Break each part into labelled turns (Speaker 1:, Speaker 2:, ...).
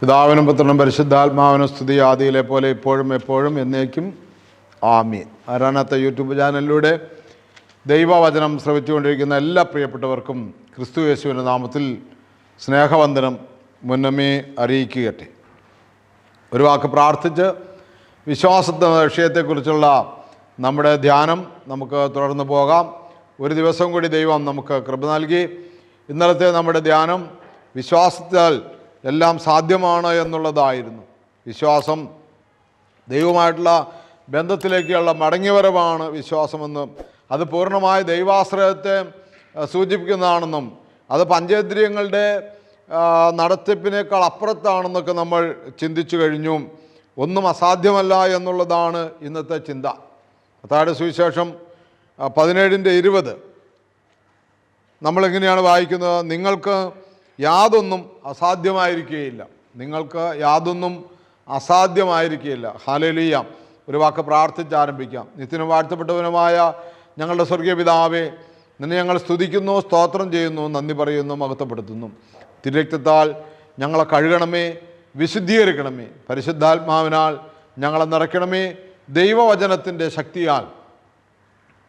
Speaker 1: പിതാവിനും പുത്രനും പരിശുദ്ധാത്മാവിനും സ്തുതി ആദിയിലെ പോലെ ഇപ്പോഴും എപ്പോഴും എന്നേക്കും. ആമീൻ. ആരാണത്തെ യൂട്യൂബ് ചാനലിലൂടെ ദൈവവചനം ശ്രവിച്ചുകൊണ്ടിരിക്കുന്ന എല്ലാ പ്രിയപ്പെട്ടവർക്കും ക്രിസ്തു യേശുവിന്റെ നാമത്തിൽ സ്നേഹവന്ദനം മുന്നമേ അറിയിക്കുകട്ടെ. ഒരു വാക്ക് പ്രാർത്ഥിച്ച് വിശ്വാസത്തെ വിഷയത്തെക്കുറിച്ചുള്ള നമ്മുടെ ധ്യാനം നമുക്ക് തുടർന്ന് പോകാം. ഒരു ദിവസം കൂടി ദൈവം നമുക്ക് കൃപ നൽകി. ഇന്നലത്തെ നമ്മുടെ ധ്യാനം വിശ്വാസത്താൽ എല്ലാം സാധ്യമാണ് എന്നുള്ളതായിരുന്നു. വിശ്വാസം ദൈവമായിട്ടുള്ള ബന്ധത്തിലേക്കുള്ള മടങ്ങിവരവാണ് വിശ്വാസമെന്ന്. അത് പൂർണമായ ദൈവാശ്രയത്തെ സൂചിപ്പിക്കുന്നതാണെന്നും അത് പഞ്ചേന്ദ്രിയങ്ങളുടെ നടത്തിപ്പിനേക്കാൾ അപ്പുറത്താണെന്നൊക്കെ നമ്മൾ ചിന്തിച്ചു കഴിഞ്ഞു. ഒന്നും അസാധ്യമല്ല എന്നുള്ളതാണ് ഇന്നത്തെ ചിന്ത. അതായത് സുവിശേഷം പതിനേഴിന്റെ ഇരുപത്. നമ്മളെങ്ങനെയാണ് വായിക്കുന്നത്? നിങ്ങൾക്ക് യാതൊന്നും അസാധ്യമായിരിക്കുകയില്ല. നിങ്ങൾക്ക് യാതൊന്നും അസാധ്യമായിരിക്കുകയില്ല. ഹാലലിയ ഒരു വാക്ക് പ്രാർത്ഥിച്ച് ആരംഭിക്കാം നിത്യനും വാഴ്ത്തപ്പെട്ടവനുമായ ഞങ്ങളുടെ സ്വർഗീയ പിതാവേ നിന്നെ ഞങ്ങൾ സ്തുതിക്കുന്നു സ്തോത്രം ചെയ്യുന്നു നന്ദി പറയുന്നു മഹത്വപ്പെടുത്തുന്നു. തിരക്തത്താൽ ഞങ്ങളെ കഴുകണമേ വിശുദ്ധീകരിക്കണമേ. പരിശുദ്ധാത്മാവിനാൽ ഞങ്ങളെ നിറയ്ക്കണമേ. ദൈവവചനത്തിന്റെ ശക്തിയാൽ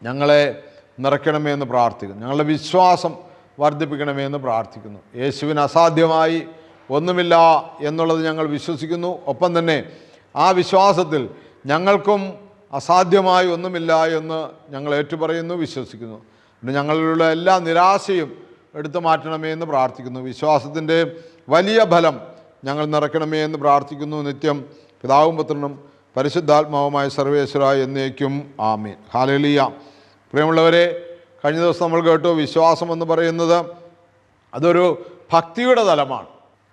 Speaker 1: ഞങ്ങളെ നിറയ്ക്കണമേ എന്ന് പ്രാർത്ഥിക്കുന്നു. ഞങ്ങളുടെ വിശ്വാസം വർദ്ധിപ്പിക്കണമേ എന്ന് പ്രാർത്ഥിക്കുന്നു. യേശുവിന് അസാധ്യമായി ഒന്നുമില്ല എന്നുള്ളത് ഞങ്ങൾ വിശ്വസിക്കുന്നു. ഒപ്പം തന്നെ ആ വിശ്വാസത്തിൽ ഞങ്ങൾക്കും അസാധ്യമായി ഒന്നുമില്ല എന്ന് ഞങ്ങൾ ഏറ്റുപറയുന്നു വിശ്വസിക്കുന്നു. ഞങ്ങളിലുള്ള എല്ലാ നിരാശയും എടുത്തു മാറ്റണമേ എന്ന് പ്രാർത്ഥിക്കുന്നു. വിശ്വാസത്തിന്റെ വലിയ ഫലം ഞങ്ങൾ നിറയ്ക്കണമേ എന്ന് പ്രാർത്ഥിക്കുന്നു. നിത്യം പിതാവും പുത്രനും പരിശുദ്ധാത്മാവുമായ സർവേശ്വര എന്നേക്കും ആമീൻ. ഹാലലിയ. പ്രിയമുള്ളവരെ കഴിഞ്ഞ ദിവസം നമ്മൾ കേട്ടു വിശ്വാസം എന്ന് പറയുന്നത് അതൊരു ഭക്തിയുടെ തലമാണ്.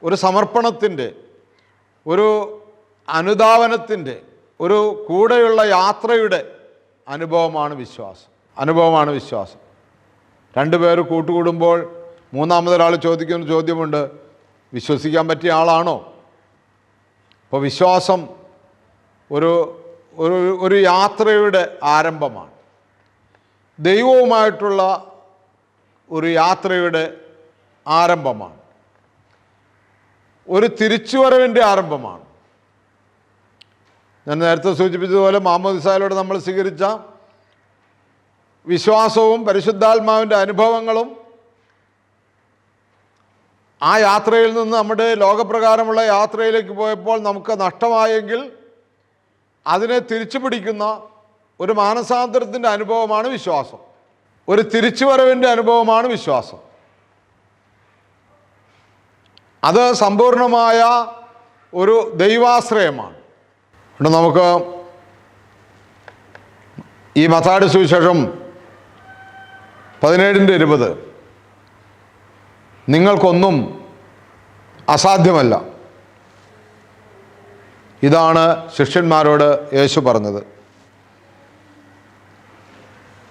Speaker 1: ഒരു സമർപ്പണത്തിന്റെ ഒരു അനുധാവനത്തിന്റെ ഒരു കൂടെയുള്ള യാത്രയുടെ അനുഭവമാണ് വിശ്വാസം. അനുഭവമാണ് വിശ്വാസം. രണ്ടുപേർ കൂട്ടുകൂടുമ്പോൾ മൂന്നാമതൊരാൾ ചോദിക്കുന്ന ചോദ്യമുണ്ട് വിശ്വസിക്കാൻ പറ്റിയ ആളാണോ? അപ്പോൾ വിശ്വാസം ഒരു ഒരു യാത്രയുടെ ആരംഭമാണ്. ദൈവവുമായിട്ടുള്ള ഒരു യാത്രയുടെ ആരംഭമാണ്. ഒരു തിരിച്ചുവരവിന്റെ ആരംഭമാണ്. ഞാൻ നേരത്തെ സൂചിപ്പിച്ചതുപോലെ മുഹമ്മദ് ഇസായിലൂടെ നമ്മൾ സ്വീകരിച്ച വിശ്വാസവും പരിശുദ്ധാത്മാവിന്റെ അനുഭവങ്ങളും ആ യാത്രയിൽ നിന്ന് നമ്മുടെ ലോകപ്രകാരമുള്ള യാത്രയിലേക്ക് പോയപ്പോൾ നമുക്ക് നഷ്ടമായെങ്കിൽ അതിനെ തിരിച്ചു പിടിക്കുന്ന ഒരു മാനസാന്തരത്തിന്റെ അനുഭവമാണ് വിശ്വാസം. ഒരു തിരിച്ചുവരവിന്റെ അനുഭവമാണ് വിശ്വാസം. അത് സമ്പൂർണമായ ഒരു ദൈവാശ്രയമാണ്. ഇവിടെ നമുക്ക് ഈ മത്താടി സുവിശേഷം പതിനേഴിന്റെ ഇരുപത്. നിങ്ങൾക്കൊന്നും അസാധ്യമല്ല. ഇതാണ് ശിഷ്യന്മാരോട് യേശു പറഞ്ഞത്.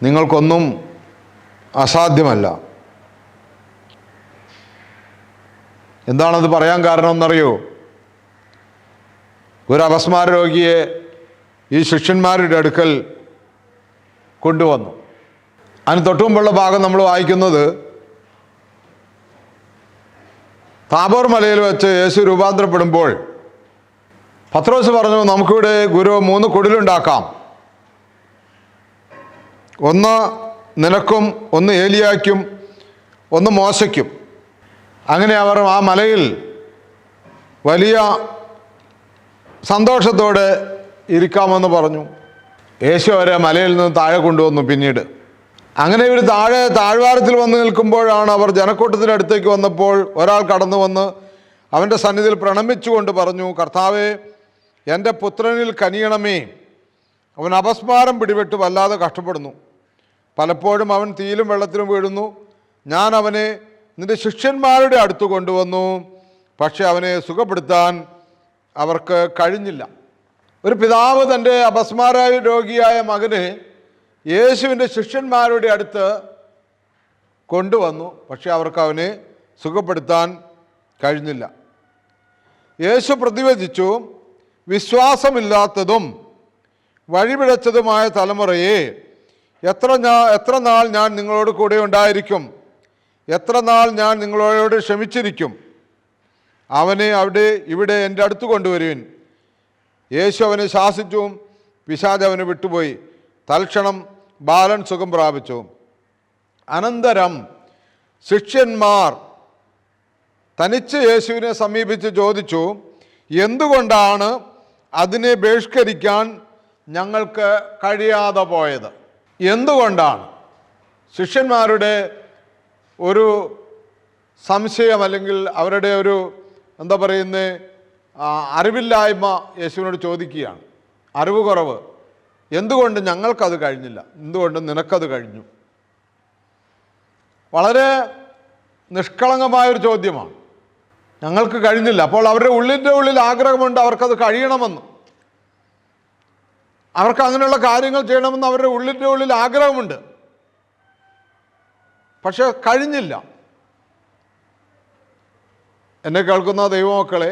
Speaker 1: നിങ്ങൾക്കൊന്നും അസാധ്യമല്ല. എന്താണത് പറയാൻ കാരണം എന്നറിയോ ഒരു അപസ്മാര രോഗിയെ ഈ ശിഷ്യന്മാരുടെ അടുക്കൽ കൊണ്ടുവന്നു. അതിന് തൊട്ടുമുമ്പുള്ള ഭാഗം നമ്മൾ വായിക്കുന്നത് താബോർ മലയിൽ വെച്ച് യേശു രൂപാന്തരപ്പെടുമ്പോൾ പത്രോസ് പറഞ്ഞു നമുക്കിവിടെ ഗുരു മൂന്ന് കുടിലുണ്ടാക്കാം. ഒന്ന് നിനക്കും ഒന്ന് ഏലിയാക്കും ഒന്ന് മോശയ്ക്കും. അങ്ങനെ അവർ ആ മലയിൽ വലിയ സന്തോഷത്തോടെ ഇരിക്കാമെന്ന് പറഞ്ഞു. യേശു അവരെ മലയിൽ നിന്ന് താഴെ കൊണ്ടുവന്നു പിന്നീട്. അങ്ങനെ ഇവർ താഴെ താഴ്വാരത്തിൽ വന്ന് നിൽക്കുമ്പോഴാണ് അവർ ജനക്കൂട്ടത്തിന്റെ അടുത്തേക്ക് വന്നപ്പോൾ ഒരാൾ കടന്നു വന്ന് അവന്റെ സന്നിധിയിൽ പ്രണമിച്ചുകൊണ്ട് പറഞ്ഞു കർത്താവേ എന്റെ പുത്രനിൽ കനിയണമേ. അവൻ അപസ്മാരം പിടിപെട്ട് വല്ലാതെ കഷ്ടപ്പെടുന്നു. പലപ്പോഴും അവൻ തീയിലും വെള്ളത്തിലും വീഴുന്നു. ഞാൻ അവനെ നിന്റെ ശിഷ്യന്മാരുടെ അടുത്ത് കൊണ്ടുവന്നു. പക്ഷെ അവനെ സുഖപ്പെടുത്താൻ അവർക്ക് കഴിഞ്ഞില്ല. ഒരു പിതാവ് തന്റെ അപസ്മാര രോഗിയായ മകനെ യേശുവിന്റെ ശിഷ്യന്മാരുടെ അടുത്ത് കൊണ്ടുവന്നു. പക്ഷെ അവർക്ക് അവനെ സുഖപ്പെടുത്താൻ കഴിഞ്ഞില്ല. യേശു പ്രതിവചിച്ചു വിശ്വാസമില്ലാത്തതും വഴിപിഴച്ചതുമായ തലമുറയെ എത്ര ഞാ എത്ര നാൾ ഞാൻ നിങ്ങളോട് കൂടെ ഉണ്ടായിരിക്കും? എത്ര നാൾ ഞാൻ നിങ്ങളോട് ക്ഷമിച്ചിരിക്കും? അവനെ അവിടെ ഇവിടെ എന്റെ അടുത്ത് കൊണ്ടുവരുവിൻ. യേശു അവനെ ശാസിച്ചു. പിശാജ് അവനെ വിട്ടുപോയി. തൽക്ഷണം ബാലൻ സുഖം പ്രാപിച്ചു. അനന്തരം ശിഷ്യന്മാർ തനിച്ച് യേശുവിനെ സമീപിച്ച് ചോദിച്ചു എന്തുകൊണ്ടാണ് അതിനെ ബഹിഷ്കരിക്കാൻ ഞങ്ങൾക്ക് കഴിയാതെ പോയത്. എന്തുകൊണ്ടാണ്? ശിഷ്യന്മാരുടെ ഒരു സംശയം അല്ലെങ്കിൽ അവരുടെ ഒരു എന്താ പറയുന്നത് അറിവില്ലായ്മ യേശുവിനോട് ചോദിക്കുകയാണ്. അറിവ് കുറവ്. എന്തുകൊണ്ട് ഞങ്ങൾക്കത് കഴിഞ്ഞില്ല? എന്തുകൊണ്ട് നിനക്കത് കഴിഞ്ഞു? വളരെ നിഷ്കളങ്കമായൊരു ചോദ്യമാണ്. ഞങ്ങൾക്ക് കഴിഞ്ഞില്ല. അപ്പോൾ അവരുടെ ഉള്ളിന്റെ ഉള്ളിൽ ആഗ്രഹമുണ്ട് അവർക്കത് കഴിയണമെന്ന്. അവർക്ക് അങ്ങനെയുള്ള കാര്യങ്ങൾ ചെയ്യണമെന്ന് അവരുടെ ഉള്ളിന്റെ ഉള്ളിൽ ആഗ്രഹമുണ്ട്. പക്ഷെ കഴിഞ്ഞില്ല. എന്നെ കേൾക്കുന്ന ദൈവമക്കളെ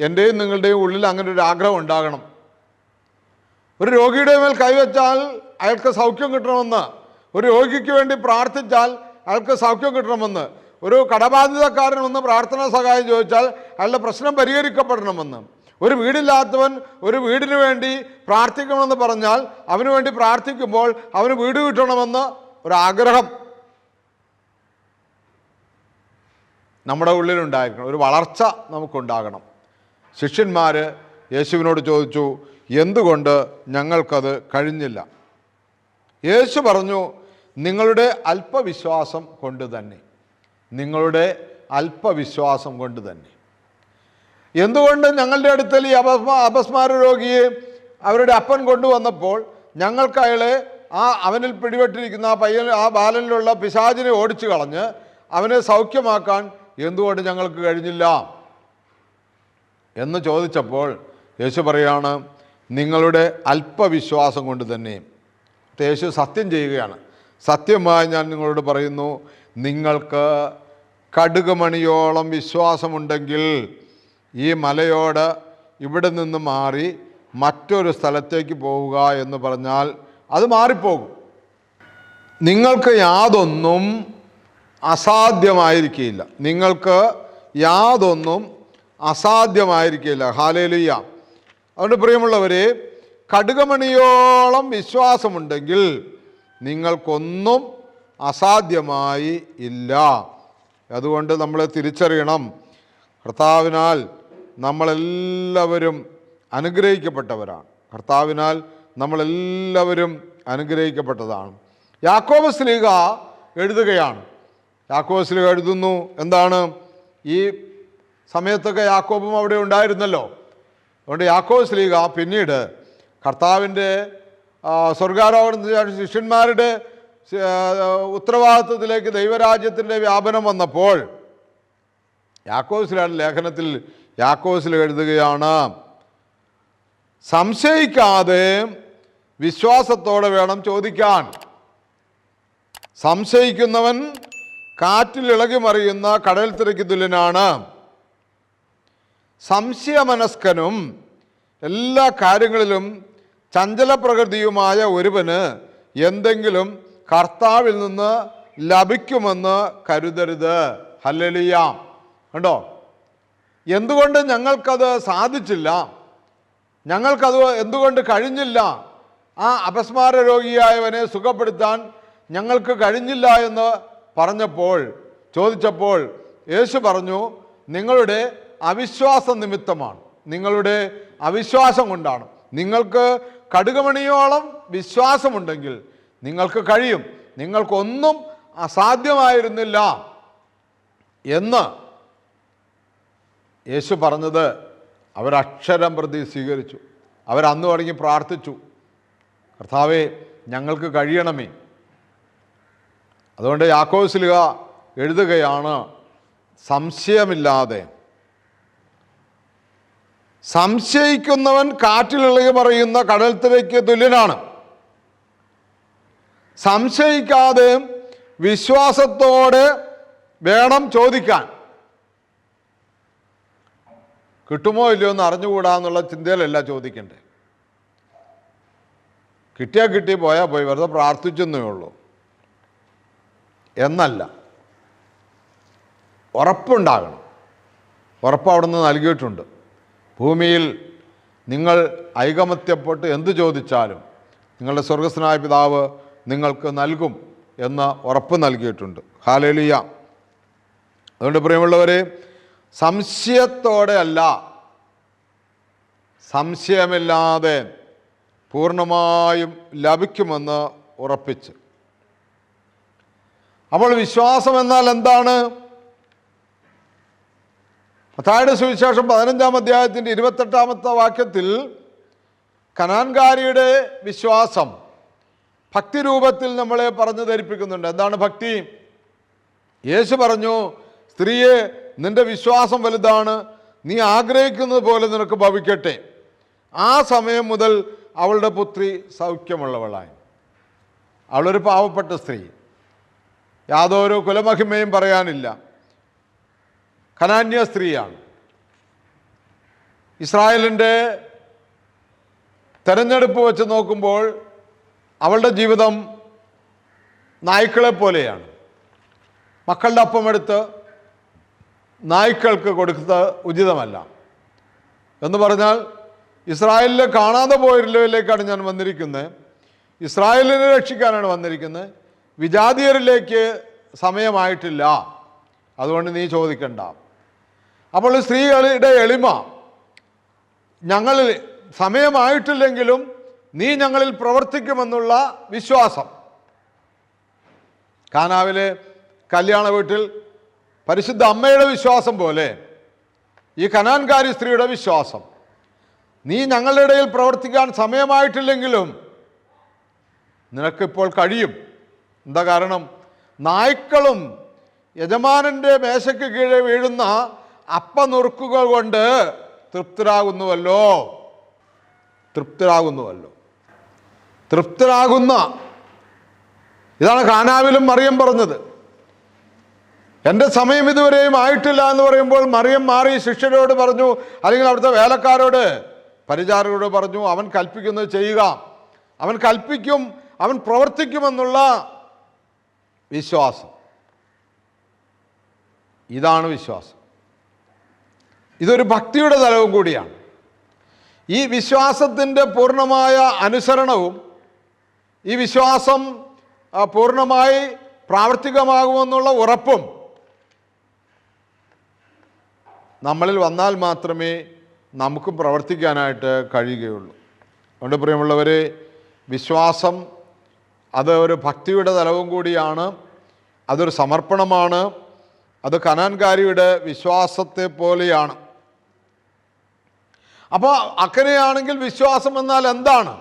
Speaker 1: എന്റെയും നിങ്ങളുടെയും ഉള്ളിൽ അങ്ങനെ ഒരു ആഗ്രഹം ഉണ്ടാകണം. ഒരു രോഗിയുടെ മേൽ കൈവച്ചാൽ അയാൾക്ക് സൗഖ്യം കിട്ടണമെന്ന് ഒരു രോഗിക്ക് വേണ്ടി പ്രാർത്ഥിച്ചാൽ അയാൾക്ക് സൗഖ്യം കിട്ടണമെന്ന് ഒരു കടബാധിതക്കാരൻ ഒന്ന് പ്രാർത്ഥനാ സഹായം ചോദിച്ചാൽ അയാളുടെ പ്രശ്നം പരിഹരിക്കപ്പെടണമെന്ന്. ഒരു വീടില്ലാത്തവൻ ഒരു വീടിന് വേണ്ടി പ്രാർത്ഥിക്കണമെന്ന് പറഞ്ഞാൽ അവന് വേണ്ടി പ്രാർത്ഥിക്കുമ്പോൾ അവന് വീട് കിട്ടണമെന്ന് ഒരാഗ്രഹം. നമ്മുടെ ഉള്ളിലുണ്ടായിരിക്കണം. ഒരു വളർച്ച നമുക്കുണ്ടാകണം. ശിഷ്യന്മാർ യേശുവിനോട് ചോദിച്ചു എന്തുകൊണ്ട് ഞങ്ങൾക്കത് കഴിഞ്ഞില്ല? യേശു പറഞ്ഞു നിങ്ങളുടെ അല്പവിശ്വാസം കൊണ്ട് തന്നെ. നിങ്ങളുടെ അല്പവിശ്വാസം കൊണ്ട് തന്നെ. എന്തുകൊണ്ട് ഞങ്ങളുടെ അടുത്തൽ ഈ അപസ്മ അപസ്മാര രോഗിയെ അവരുടെ അപ്പൻ കൊണ്ടുവന്നപ്പോൾ ഞങ്ങൾക്ക് അയാളെ ആ അവനിൽ പിടിപെട്ടിരിക്കുന്ന ആ പയ്യൻ ആ ബാലനിലുള്ള പിശാചിനെ ഓടിച്ചു കളഞ്ഞ് അവനെ സൗഖ്യമാക്കാൻ എന്തുകൊണ്ട് ഞങ്ങൾക്ക് കഴിഞ്ഞില്ല? എന്ന് ചോദിച്ചപ്പോൾ യേശു പറയാണ് നിങ്ങളുടെ അല്പവിശ്വാസം കൊണ്ട് തന്നെ. യേശു സത്യം ചെയ്യുകയാണ്. സത്യമായി ഞാൻ നിങ്ങളോട് പറയുന്നു നിങ്ങൾക്ക് കടുകുമണിയോളം വിശ്വാസമുണ്ടെങ്കിൽ ഈ മലയോട് ഇവിടെ നിന്ന് മാറി മറ്റൊരു സ്ഥലത്തേക്ക് പോവുക എന്ന് പറഞ്ഞാൽ അത് മാറിപ്പോകും. നിങ്ങൾക്ക് യാതൊന്നും അസാധ്യമായിരിക്കില്ല. നിങ്ങൾക്ക് യാതൊന്നും അസാധ്യമായിരിക്കില്ല. ഹാലേലുയ്യ അതുകൊണ്ട് പ്രിയമുള്ളവരെ കടുകമണിയോളം വിശ്വാസമുണ്ടെങ്കിൽ നിങ്ങൾക്കൊന്നും അസാധ്യമായി ഇല്ല. അതുകൊണ്ട് നമ്മൾ തിരിച്ചറിയണം. കർത്താവിനാൽ നമ്മളെല്ലാവരും അനുഗ്രഹിക്കപ്പെട്ടവരാണ്. കർത്താവിനാൽ നമ്മളെല്ലാവരും അനുഗ്രഹിക്കപ്പെട്ടതാണ്. യാക്കോബ സ്ലീഗ എഴുതുകയാണ്. യാക്കോബ സ്ലീഗ എഴുതുന്നു. എന്താണ്? ഈ സമയത്തൊക്കെ യാക്കോബും അവിടെ ഉണ്ടായിരുന്നല്ലോ. അതുകൊണ്ട് യാക്കോബ് സ്ലീഗ പിന്നീട് കർത്താവിന്റെ സ്വർഗാരോഹണത്തിന് ശേഷം ശിഷ്യന്മാരുടെ ഉത്തരവാദിത്വത്തിലേക്ക് ദൈവരാജ്യത്തിന്റെ വ്യാപനം വന്നപ്പോൾ യാക്കോസിലാണ് ലേഖനത്തിൽ യാക്കോസിൽ എഴുതുകയാണ് സംശയിക്കാതെ വിശ്വാസത്തോടെ വേണം ചോദിക്കാൻ. സംശയിക്കുന്നവൻ കാറ്റിൽ ഇളകി മറിയുന്ന കടൽ തിരക്ക് തുല്യനാണ്. സംശയമനസ്കനും എല്ലാ കാര്യങ്ങളിലും ചഞ്ചല പ്രകൃതിയുമായ ഒരുവന് എന്തെങ്കിലും കർത്താവിൽ നിന്ന് ലഭിക്കുമെന്ന് കരുതരുത്. ഹല്ലലിയ. കണ്ടോ? എന്തുകൊണ്ട് ഞങ്ങൾക്കത് സാധിച്ചില്ല? ഞങ്ങൾക്കത് എന്തുകൊണ്ട് കഴിഞ്ഞില്ല? ആ അപസ്മാര രോഗിയായവനെ സുഖപ്പെടുത്താൻ ഞങ്ങൾക്ക് കഴിഞ്ഞില്ല എന്ന് പറഞ്ഞപ്പോൾ ചോദിച്ചപ്പോൾ യേശു പറഞ്ഞു നിങ്ങളുടെ അവിശ്വാസ നിമിത്തമാണ്. നിങ്ങളുടെ അവിശ്വാസം കൊണ്ടാണ്. നിങ്ങൾക്ക് കടുകമണിയോളം വിശ്വാസമുണ്ടെങ്കിൽ നിങ്ങൾക്ക് കഴിയും. നിങ്ങൾക്കൊന്നും അസാധ്യമായിരുന്നില്ല എന്ന് യേശു പറഞ്ഞത് അവരക്ഷരം പ്രതി സ്വീകരിച്ചു. അവരന്ന് തുടങ്ങി പ്രാർത്ഥിച്ചു. കർത്താവെ ഞങ്ങൾക്ക് കഴിയണമേ. അതുകൊണ്ട് യാക്കോസ്ലിക എഴുതുകയാണ് സംശയമില്ലാതെ. സംശയിക്കുന്നവൻ കാറ്റിലിളകി പറയുന്ന കടൽത്തിരയ്ക്ക് തുല്യനാണ്. സംശയിക്കാതെ വിശ്വാസത്തോടെ വേണം ചോദിക്കാൻ. കിട്ടുമോ ഇല്ലയോ എന്ന് അറിഞ്ഞുകൂടാ എന്നുള്ള ചിന്തയിലല്ല ചോദിക്കണ്ടേ. കിട്ടിയാൽ കിട്ടി പോയാൽ പോയി വെറുതെ പ്രാർത്ഥിച്ചെന്നേ ഉള്ളൂ. എന്നല്ല. ഉറപ്പുണ്ടാകണം. ഉറപ്പ് അവിടുന്ന് നൽകിയിട്ടുണ്ട്. ഭൂമിയിൽ നിങ്ങൾ ഐകമത്യപ്പെട്ട് എന്ത് ചോദിച്ചാലും നിങ്ങളുടെ സ്വർഗസ്വനായ പിതാവ് നിങ്ങൾക്ക് നൽകും എന്ന ഉറപ്പ് നൽകിയിട്ടുണ്ട്. ഹാലേലിയ. അതുകൊണ്ട് പ്രിയമുള്ളവരെ സംശയത്തോടെ അല്ല സംശയമില്ലാതെ പൂർണമായും ലഭിക്കുമെന്ന് ഉറപ്പിച്ച്. അപ്പോൾ വിശ്വാസം എന്നാൽ എന്താണ്? മത്തായുടെ സുവിശേഷം പതിനഞ്ചാം അധ്യായത്തിന്റെ ഇരുപത്തെട്ടാമത്തെ വാക്യത്തിൽ കനാൻകാരിയുടെ വിശ്വാസം ഭക്തി രൂപത്തിൽ നമ്മളെ പറഞ്ഞു ധരിപ്പിക്കുന്നുണ്ട്. എന്താണ് ഭക്തി? യേശു പറഞ്ഞു സ്ത്രീയെ നിന്റെ വിശ്വാസം വലുതാണ് നീ ആഗ്രഹിക്കുന്നത് പോലെ നിനക്ക് ഭവിക്കട്ടെ. ആ സമയം മുതൽ അവളുടെ പുത്രി സൗഖ്യമുള്ളവളായി. അവളൊരു പാവപ്പെട്ട സ്ത്രീ. യാതൊരു കുലമഹിമയും പറയാനില്ല. കനാന്യ സ്ത്രീയാണ്. ഇസ്രായേലിന്റെ തെരഞ്ഞെടുപ്പ് വെച്ച് നോക്കുമ്പോൾ അവളുടെ ജീവിതം നായ്ക്കളെ പോലെയാണ്. മക്കളുടെ അപ്പമെടുത്ത് നായ്ക്കൾക്ക് കൊടുക്കുന്നത് ഉചിതമല്ല. എന്ന് പറഞ്ഞാൽ ഇസ്രായേലിനെ കാണാതെ പോയവരിലേക്കാണ് ഞാൻ വന്നിരിക്കുന്നത്. ഇസ്രായേലിനെ രക്ഷിക്കാനാണ് വന്നിരിക്കുന്നത്. വിജാതീയരിലേക്ക് സമയമായിട്ടില്ല. അതുകൊണ്ട് നീ ചോദിക്കണ്ട. അപ്പോൾ സ്ത്രീകളുടെ എളിമ. ഞങ്ങൾ സമയമായിട്ടില്ലെങ്കിലും നീ ഞങ്ങളിൽ പ്രവർത്തിക്കുമെന്നുള്ള വിശ്വാസം. കാനാവിലെ കല്യാണ വീട്ടിൽ പരിശുദ്ധ അമ്മയുടെ വിശ്വാസം പോലെ ഈ കനാൻകാരി സ്ത്രീയുടെ വിശ്വാസം. നീ ഞങ്ങളുടെ ഇടയിൽ പ്രവർത്തിക്കാൻ സമയമായിട്ടില്ലെങ്കിലും നിനക്കിപ്പോൾ കഴിയും. എന്താ കാരണം? നായ്ക്കളും യജമാനന്റെ മേശയ്ക്ക് കീഴെ വീഴുന്ന അപ്പനുറുക്കുകൾ കൊണ്ട് തൃപ്തരാകുന്നുവല്ലോ. തൃപ്തരാകുന്നുവല്ലോ. തൃപ്തരാകുന്ന. ഇതാണ് കാനാവിലും മറിയം പറഞ്ഞത്. എന്റെ സമയം ഇതുവരെയും ആയിട്ടില്ല എന്ന് പറയുമ്പോൾ മറിയം മാറി ശിഷ്യരോട് പറഞ്ഞു അല്ലെങ്കിൽ അവിടുത്തെ വേലക്കാരോട് പരിചാരകരോട് പറഞ്ഞു അവൻ കൽപ്പിക്കുന്നത് ചെയ്യുക. അവൻ കൽപ്പിക്കും അവൻ പ്രവർത്തിക്കുമെന്നുള്ള വിശ്വാസം. ഇതാണ് വിശ്വാസം. ഇതൊരു ഭക്തിയുടെ തലവും കൂടിയാണ്. ഈ വിശ്വാസത്തിന്റെ പൂർണമായ അനുസരണവും ഈ വിശ്വാസം പൂർണമായി പ്രാവർത്തികമാകുമെന്നുള്ള ഉറപ്പും നമ്മളിൽ വന്നാൽ മാത്രമേ നമുക്ക് പ്രവർത്തിക്കാനായിട്ട് കഴിയുകയുള്ളൂ. അതുകൊണ്ട് പ്രിയമുള്ളവരെ വിശ്വാസം അത് ഒരു ഭക്തിയുടെ തലവും കൂടിയാണ് അതൊരു സമർപ്പണമാണ് അത് കനാൻകാരിയുടെ വിശ്വാസത്തെ പോലെയാണ്. അപ്പോൾ അക്കനെയാണെങ്കിൽ വിശ്വാസം എന്നാൽ എന്താണ്?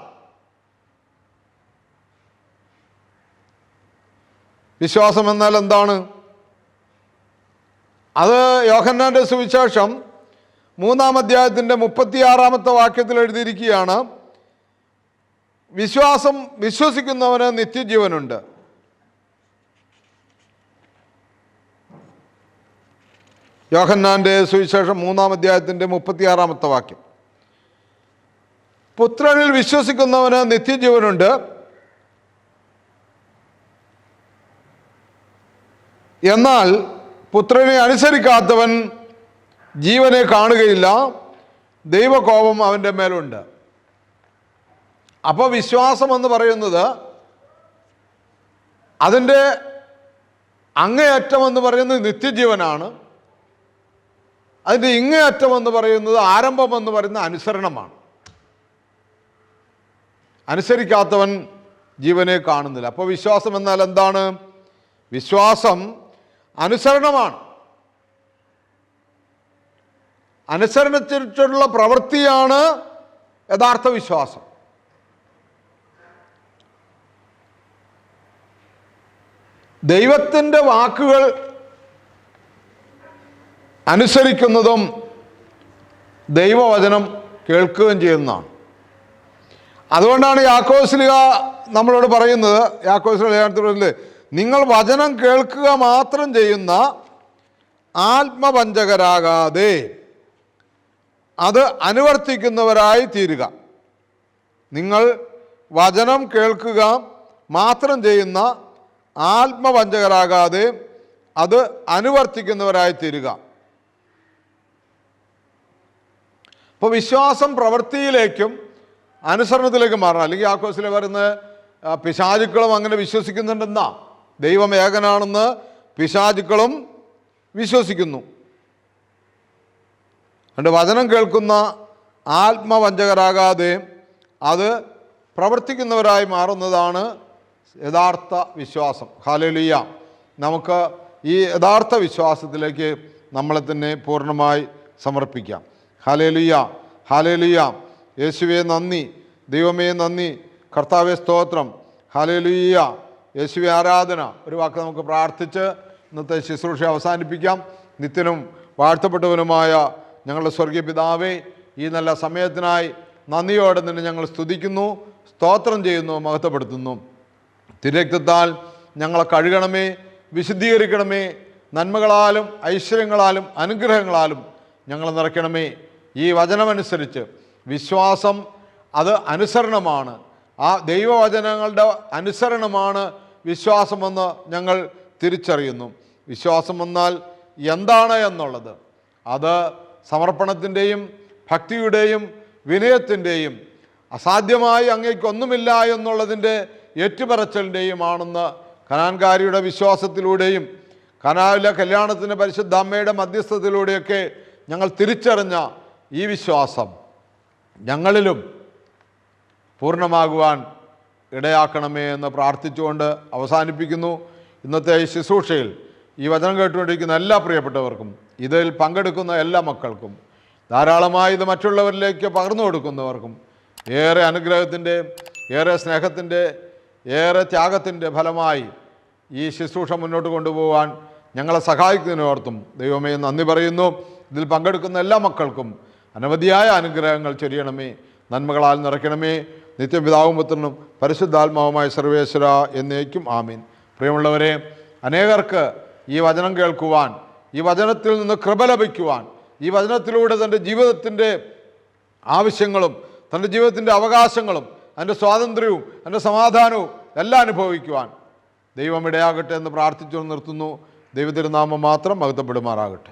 Speaker 1: വിശ്വാസം എന്നാൽ എന്താണ്? അത് യോഹന്നാന്റെ സുവിശേഷം മൂന്നാം അധ്യായത്തിന്റെ മുപ്പത്തിയാറാമത്തെ വാക്യത്തിൽ എഴുതിയിരിക്കുകയാണ്. വിശ്വാസം വിശ്വസിക്കുന്നവന് നിത്യജീവനുണ്ട്. യോഹന്നാന്റെ സുവിശേഷം മൂന്നാം അധ്യായത്തിന്റെ മുപ്പത്തിയാറാമത്തെ വാക്യം. പുത്രനിൽ വിശ്വസിക്കുന്നവന് നിത്യജീവനുണ്ട്. എന്നാൽ പുത്രനെ അനുസരിക്കാത്തവൻ ജീവനെ കാണുകയില്ല. ദൈവകോപം അവന്റെ മേലുണ്ട്. അപ്പോൾ വിശ്വാസം എന്ന് പറയുന്നത് അതിന്റെ അങ്ങേയറ്റമെന്ന് പറയുന്നത് നിത്യജീവനാണ്. അതിന്റെ ഇങ്ങേയറ്റം എന്ന് പറയുന്നത് ആരംഭം എന്ന് പറയുന്ന അനുസരണമാണ്. അനുസരിക്കാത്തവൻ ജീവനെ കാണുന്നില്ല. അപ്പോൾ വിശ്വാസം എന്നാൽ എന്താണ്? വിശ്വാസം അനുസരണമാണ്. അനുസരണത്തിനുള്ള പ്രവൃത്തിയാണ് യഥാർത്ഥ വിശ്വാസം. ദൈവത്തിന്റെ വാക്കുകൾ അനുസരിക്കുന്നതും ദൈവവചനം കേൾക്കുകയും ചെയ്യുന്നതാണ്. അതുകൊണ്ടാണ് യാക്കോസ്ലിക നമ്മളോട് പറയുന്നത് യാക്കോസ്ലിക പറയുന്നത് നിങ്ങൾ വചനം കേൾക്കുക മാത്രം ചെയ്യുന്ന ആത്മവഞ്ചകരാകാതെ അത് അനുവർത്തിക്കുന്നവരായി തീരുക. നിങ്ങൾ വചനം കേൾക്കുക മാത്രം ചെയ്യുന്ന ആത്മവഞ്ചകരാകാതെ അത് അനുവർത്തിക്കുന്നവരായി തീരുക. അപ്പോൾ വിശ്വാസം പ്രവൃത്തിയിലേക്കും അനുസരണത്തിലേക്കും മാറണം. അല്ലെങ്കിൽ ആക്കോസിലെ വരുന്ന പിശാചുക്കളും അങ്ങനെ വിശ്വസിക്കുന്നുണ്ടെന്നാ? ദൈവം ഏകനാണെന്ന് പിശാചുക്കളും വിശ്വസിക്കുന്നു. അതുകൊണ്ട് വചനം കേൾക്കുന്ന ആത്മവഞ്ചകരാകാതെ അത് പ്രവർത്തിക്കുന്നവരായി മാറുന്നതാണ് യഥാർത്ഥ വിശ്വാസം. ഹാലലിയ നമുക്ക് ഈ യഥാർത്ഥ വിശ്വാസത്തിലേക്ക് നമ്മളെ തന്നെ പൂർണമായി സമർപ്പിക്കാം. ഹാലേലുയ ഹാലേലുയ യേശുവെ നന്ദി. ദൈവമേ നന്ദി. കർത്താവെ സ്തോത്രം. ഹാലേലുയ്യ യേശുവെ ആരാധന. ഒരു വാക്ക് നമുക്ക് പ്രാർത്ഥിച്ച് ഇന്നത്തെ ശുശ്രൂഷ അവസാനിപ്പിക്കാം. നിത്യനും വാഴ്ത്തപ്പെട്ടവനുമായ ഞങ്ങളുടെ സ്വർഗീയ പിതാവേ ഈ നല്ല സമയത്തിനായി നന്ദിയോടെ നിന്നെ ഞങ്ങൾ സ്തുതിക്കുന്നു സ്തോത്രം ചെയ്യുന്നു മഹത്വപ്പെടുത്തുന്നു. തിരക്തത്താൽ ഞങ്ങളെ കഴുകണമേ വിശുദ്ധീകരിക്കണമേ നന്മകളാലും ഐശ്വര്യങ്ങളാലും അനുഗ്രഹങ്ങളാലും ഞങ്ങളെ നിറയ്ക്കണമേ. ഈ വചനമനുസരിച്ച് വിശ്വാസം അത് അനുസരണമാണ്. ആ ദൈവവചനങ്ങളുടെ അനുസരണമാണ് വിശ്വാസമെന്ന് ഞങ്ങൾ തിരിച്ചറിയുന്നു. വിശ്വാസം എന്നാൽ എന്താണ് എന്നുള്ളത്? അത് സമർപ്പണത്തിന്റെയും ഭക്തിയുടെയും വിനയത്തിന്റെയും അസാധ്യമായി അങ്ങേക്കൊന്നുമില്ല എന്നുള്ളതിന്റെ ഏറ്റുപറച്ചലിന്റെയും ആണെന്ന് കനാൻകാരിയുടെ വിശ്വാസത്തിലൂടെയും കനാവിലെ കല്യാണത്തിന്റെ പരിശുദ്ധ അമ്മയുടെ മധ്യസ്ഥത്തിലൂടെയൊക്കെ ഞങ്ങൾ തിരിച്ചറിഞ്ഞ ഈ വിശ്വാസം ഞങ്ങളിലും പൂർണമാകുവാൻ ഇടയാക്കണമേ എന്ന് പ്രാർത്ഥിച്ചുകൊണ്ട് അവസാനിപ്പിക്കുന്നു. ഇന്നത്തെ ശുശ്രൂഷയിൽ ഈ വചനം കേട്ടുകൊണ്ടിരിക്കുന്ന എല്ലാ പ്രിയപ്പെട്ടവർക്കും ഇതിൽ പങ്കെടുക്കുന്ന എല്ലാ മക്കൾക്കും ധാരാളമായി ഇത് മറ്റുള്ളവരിലേക്ക് പകർന്നു കൊടുക്കുന്നവർക്കും ഏറെ അനുഗ്രഹത്തിന്റെ ഏറെ സ്നേഹത്തിന്റെ ഏറെ ത്യാഗത്തിന്റെ ഫലമായി ഈ ശുശ്രൂഷ മുന്നോട്ട് കൊണ്ടുപോകാൻ ഞങ്ങളെ സഹായിക്കുന്നതിനോർത്തും ദൈവമേ നന്ദി പറയുന്നു. ഇതിൽ പങ്കെടുക്കുന്ന എല്ലാ മക്കൾക്കും അനവധിയായ അനുഗ്രഹങ്ങൾ ചൊരിയണമേ നന്മകളാൽ നിറയ്ക്കണമേ. നിത്യപിതാവും പുത്രനും പരിശുദ്ധാത്മാവുമായ സർവേശ്വര എന്നേക്കും ആമീൻ. പ്രിയമുള്ളവരെ അനേകർക്ക് ഈ വചനം കേൾക്കുവാൻ ഈ വചനത്തിൽ നിന്ന് കൃപ ലഭിക്കുവാൻ ഈ വചനത്തിലൂടെ തന്റെ ജീവിതത്തിന്റെ ആവശ്യങ്ങളും തന്റെ ജീവിതത്തിന്റെ അവകാശങ്ങളും അതിന്റെ സ്വാതന്ത്ര്യവും അതിന്റെ സമാധാനവും എല്ലാം അനുഭവിക്കുവാൻ ദൈവം ഇടയാകട്ടെ എന്ന് പ്രാർത്ഥിച്ചു നിർത്തുന്നു. ദൈവത്തിരുനാമം മാത്രം മഹത്വപ്പെടുമാറാകട്ടെ.